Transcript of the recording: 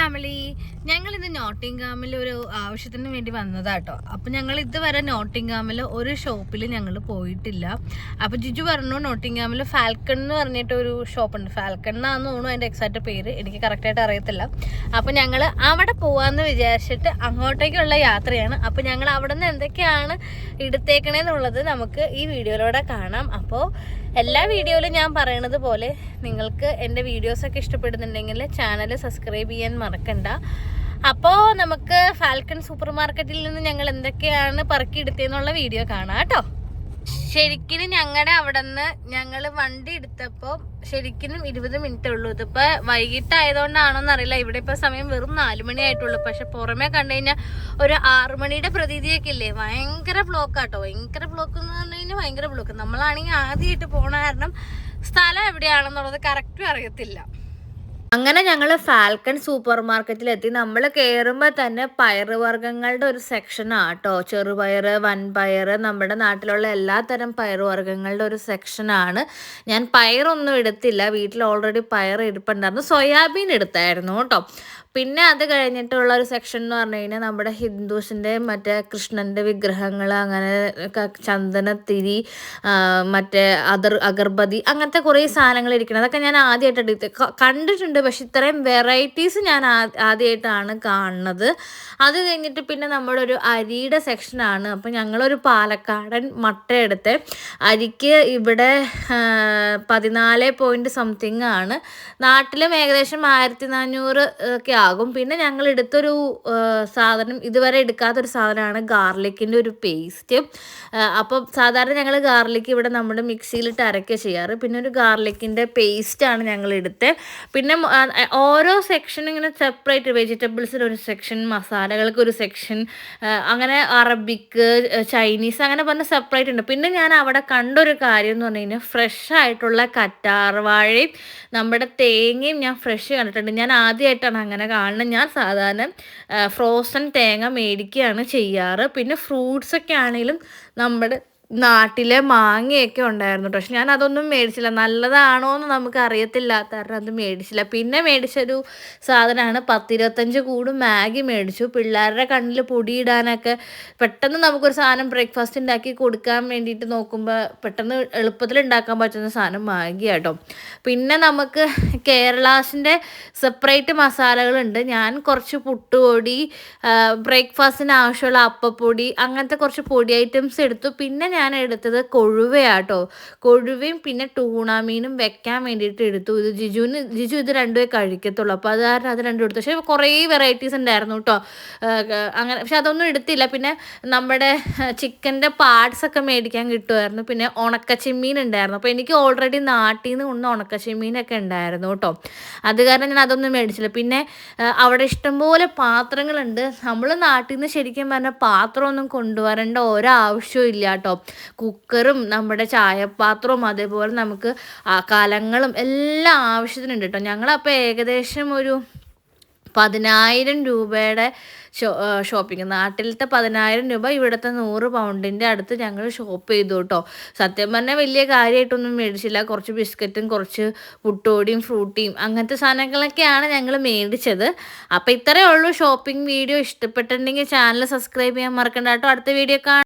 Family ഞങ്ങൾ ഇന്ന് നോട്ടിംഗാമിൽ ഒരു ആവശ്യത്തിന് വേണ്ടി വന്നതാട്ടോ അപ്പൊ ഞങ്ങൾ ഇതുവരെ നോട്ടിംഗാമിൽ ഒരു ഷോപ്പിൽ ഞങ്ങൾ പോയിട്ടില്ല. അപ്പൊ ജിജു പറഞ്ഞു നോട്ടിംഗാമിൽ ഫാൽക്കൺ എന്ന് പറഞ്ഞിട്ട് ഒരു ഷോപ്പ് ഉണ്ട് ഫാൽക്കൺ എന്നാന്ന് തോന്നുന്നു അതിന്റെ എക്സാക്ട് പേര്. എനിക്ക് കറക്റ്റ് ആയിട്ട് അറിയത്തില്ല. അപ്പൊ ഞങ്ങൾ അവിടെ പോവാന്ന് വിചാരിച്ചിട്ട് അങ്ങോട്ടേക്കുള്ള യാത്രയാണ്. അപ്പൊ ഞങ്ങൾ അവിടെ നിന്ന് എന്തൊക്കെയാണ് എടുത്തേക്കണേന്നുള്ളത് നമുക്ക് ഈ വീഡിയോയിലൂടെ കാണാം. അപ്പോൾ എല്ലാ വീഡിയോയിലും ഞാൻ പറയണത് പോലെ നിങ്ങൾക്ക് എന്റെ വീഡിയോസൊക്കെ ഇഷ്ടപ്പെടുന്നുണ്ടെങ്കിൽ ചാനൽ സബ്സ്ക്രൈബ് ചെയ്യാൻ മറക്കണ്ട. അപ്പോൾ നമുക്ക് ഫാൽക്കൺ സൂപ്പർ മാർക്കറ്റിൽ നിന്ന് ഞങ്ങൾ എന്തൊക്കെയാണ് പറക്കിയെടുത്തതെന്നുള്ള വീഡിയോ കാണാം കേട്ടോ. ശരിക്കും ഞങ്ങളുടെ അവിടെ നിന്ന് ഞങ്ങൾ വണ്ടി എടുത്തപ്പോൾ ശരിക്കും ഇരുപത് മിനിറ്റ് ഉള്ളൂ. ഇതിപ്പോ വൈകിട്ടായതുകൊണ്ടാണോന്ന് അറിയില്ല ഇവിടെ ഇപ്പൊ സമയം വെറും നാലു മണി ആയിട്ടുള്ളൂ പക്ഷെ പുറമെ കണ്ടു കഴിഞ്ഞാൽ ഒരു ആറു മണിയുടെ പ്രതീതിയൊക്കെ ഇല്ലേ ഭയങ്കര ബ്ലോക്ക് ആട്ടോ ഭയങ്കര ബ്ലോക്ക് എന്ന് പറഞ്ഞു കഴിഞ്ഞാൽ ഭയങ്കര ബ്ലോക്ക്. നമ്മളാണെങ്കിൽ ആദ്യമായിട്ട് പോണ കാരണം സ്ഥലം എവിടെയാണെന്നുള്ളത് കറക്റ്റും അറിയത്തില്ല. അങ്ങനെ ഞങ്ങൾ ഫാൽക്കൺ സൂപ്പർ മാർക്കറ്റിലെത്തി നമ്മൾ കയറുമ്പോൾ തന്നെ പയറുവർഗങ്ങളുടെ ഒരു സെക്ഷനാണ് കേട്ടോ ചെറുപയർ വൻപയർ നമ്മുടെ നാട്ടിലുള്ള എല്ലാ തരം പയറുവർഗങ്ങളുടെ ഒരു സെക്ഷനാണ്. ഞാൻ പയറൊന്നും എടുത്തില്ല. വീട്ടിൽ ഓൾറെഡി പയർ ഇരിപ്പുണ്ടായിരുന്നു. സോയാബീൻ എടുത്തായിരുന്നു കേട്ടോ. പിന്നെ അത് കഴിഞ്ഞിട്ടുള്ള ഒരു സെക്ഷൻ എന്ന് പറഞ്ഞു കഴിഞ്ഞാൽ നമ്മുടെ ഹിന്ദുസിന്റെ മറ്റേ കൃഷ്ണന്റെ വിഗ്രഹങ്ങൾ അങ്ങനെ ചന്ദനത്തിരി മറ്റേ അതർ അഗർബതി അങ്ങനത്തെ കുറേ സാധനങ്ങൾ ഇരിക്കണം അതൊക്കെ ഞാൻ ആദ്യമായിട്ട് കണ്ടിട്ടുണ്ട്. പക്ഷെ ഇത്രയും വെറൈറ്റീസ് ഞാൻ ആദ്യമായിട്ടാണ് കാണുന്നത്. അത് കഴിഞ്ഞിട്ട് പിന്നെ നമ്മുടെ ഒരു അരിയുടെ സെക്ഷനാണ് അപ്പം ഞങ്ങളൊരു പാലക്കാടൻ മട്ട എടുത്ത് അരിക്ക് ഇവിടെ പതിനാല് പോയിന്റ് സംതിങ് ആണ്. നാട്ടിലും ഏകദേശം ആയിരത്തി നാനൂറ് ഒക്കെ ആകും പിന്നെ ഞങ്ങൾ എടുത്തൊരു സാധനം ഇതുവരെ എടുക്കാത്തൊരു സാധനമാണ് ഗാർലിക്കിന്റെ ഒരു പേസ്റ്റ്. അപ്പം സാധാരണ ഞങ്ങൾ ഗാർലിക്ക് ഇവിടെ നമ്മുടെ മിക്സിയിലിട്ട് അരക്കുക ചെയ്യാറ്. പിന്നെ ഒരു ഗാർലിക്കിന്റെ പേസ്റ്റാണ് ഞങ്ങൾ എടുത്ത്. പിന്നെ ഓരോ സെക്ഷൻ ഇങ്ങനെ സെപ്പറേറ്റ് വെജിറ്റബിൾസിന് ഒരു സെക്ഷൻ മസാലകൾക്ക് ഒരു സെക്ഷൻ അങ്ങനെ അറബിക്ക് ചൈനീസ് അങ്ങനെ പറഞ്ഞ സെപ്പറേറ്റ് ഉണ്ട്. പിന്നെ ഞാൻ അവിടെ കണ്ടൊരു കാര്യം എന്ന് പറഞ്ഞു കഴിഞ്ഞാൽ ഫ്രഷ് ആയിട്ടുള്ള കറ്റാർവാഴയും നമ്മുടെ തേങ്ങയും ഞാൻ ഫ്രഷ് കണ്ടിട്ടുണ്ട്. ഞാൻ ആദ്യമായിട്ടാണ് അങ്ങനെ കാണുന്നത് ഞാൻ സാധാരണ ഫ്രോസൺ തേങ്ങ മേടിക്കുകയാണ് ചെയ്യാറ്. പിന്നെ ഫ്രൂട്ട്സൊക്കെ ആണെങ്കിലും നമ്മുടെ നാട്ടിലെ മാങ്ങയൊക്കെ ഉണ്ടായിരുന്നു പക്ഷെ ഞാൻ അതൊന്നും മേടിച്ചില്ല. നല്ലതാണോ എന്ന് നമുക്ക് അറിയത്തില്ലാത്ത കാരണം അത് മേടിച്ചില്ല. പിന്നെ മേടിച്ചൊരു സാധനമാണ് പത്തിരുപത്തഞ്ച് കൂട് മാഗി മേടിച്ചു. പിള്ളേരുടെ കണ്ണിൽ പൊടിയിടാനൊക്കെ പെട്ടെന്ന് നമുക്കൊരു സാധനം ബ്രേക്ക്ഫാസ്റ്റ് ഉണ്ടാക്കി കൊടുക്കാൻ വേണ്ടിയിട്ട് നോക്കുമ്പോൾ പെട്ടെന്ന് എളുപ്പത്തിൽ ഉണ്ടാക്കാൻ പറ്റുന്ന സാധനം മാഗി കേട്ടോ പിന്നെ നമുക്ക് കേരളാസിന്റെ സെപ്പറേറ്റ് മസാലകളുണ്ട്. ഞാൻ കുറച്ച് പുട്ടുപൊടി ബ്രേക്ക്ഫാസ്റ്റിന് ആവശ്യമുള്ള അപ്പപ്പൊടി അങ്ങനത്തെ കുറച്ച് പൊടി ഐറ്റംസ് എടുത്തു. പിന്നെ ഞാൻ എടുത്തത് കൊഴുവയാട്ടോ. കൊഴുവയും പിന്നെ ടൂണാമീനും വെക്കാൻ വേണ്ടിയിട്ട് എടുത്തു. ഇത് ജിജുവിന് ജിജു ഇത് രണ്ടുമേ കഴിക്കത്തുള്ളൂ. അപ്പോൾ അത് കാരണം അത് രണ്ടും എടുത്തു. പക്ഷേ കുറേ വെറൈറ്റീസ് ഉണ്ടായിരുന്നു കേട്ടോ അങ്ങനെ പക്ഷെ അതൊന്നും എടുത്തില്ല. പിന്നെ നമ്മുടെ ചിക്കന്റെ പാർട്സ് ഒക്കെ മേടിക്കാൻ കിട്ടുമായിരുന്നു. പിന്നെ ഉണക്കച്ചെമ്മീൻ ഉണ്ടായിരുന്നു. അപ്പോൾ എനിക്ക് ഓൾറെഡി നാട്ടിൽ നിന്ന് കൊണ്ട് ഉണക്കച്ചെമ്മീനൊക്കെ ഉണ്ടായിരുന്നു കേട്ടോ അത് കാരണം ഞാൻ അതൊന്നും മേടിച്ചില്ല. പിന്നെ അവിടെ ഇഷ്ടംപോലെ പാത്രങ്ങളുണ്ട്. നമ്മൾ നാട്ടിൽ നിന്ന് ശരിക്കും പറഞ്ഞാൽ പാത്രമൊന്നും കൊണ്ടുവരേണ്ട ഒരാവശ്യവും ഇല്ല കേട്ടോ കുക്കറും നമ്മുടെ ചായപാത്രവും അതേപോലെ നമുക്ക് ആ കലങ്ങളും എല്ലാം ആവശ്യത്തിനുണ്ട് കേട്ടോ ഞങ്ങളപ്പോൾ ഏകദേശം ഒരു പതിനായിരം രൂപയുടെ ഷോ ഷോപ്പിംഗ് നാട്ടിലത്തെ പതിനായിരം രൂപ ഇവിടുത്തെ നൂറ് പൗണ്ടിന്റെ അടുത്ത് ഞങ്ങൾ ഷോപ്പ് ചെയ്തു കേട്ടോ സത്യം പറഞ്ഞാൽ വലിയ കാര്യമായിട്ടൊന്നും മേടിച്ചില്ല. കുറച്ച് ബിസ്ക്കറ്റും കുറച്ച് പുട്ടോടിയും ഫ്രൂട്ടിയും അങ്ങനത്തെ സാധനങ്ങളൊക്കെയാണ് ഞങ്ങൾ മേടിച്ചത്. അപ്പോൾ ഇത്രയേ ഉള്ളൂ. ഷോപ്പിംഗ് വീഡിയോ ഇഷ്ടപ്പെട്ടിട്ടുണ്ടെങ്കിൽ ചാനൽ സബ്സ്ക്രൈബ് ചെയ്യാൻ മറക്കണ്ട കേട്ടോ അടുത്ത വീഡിയോ കാണാം.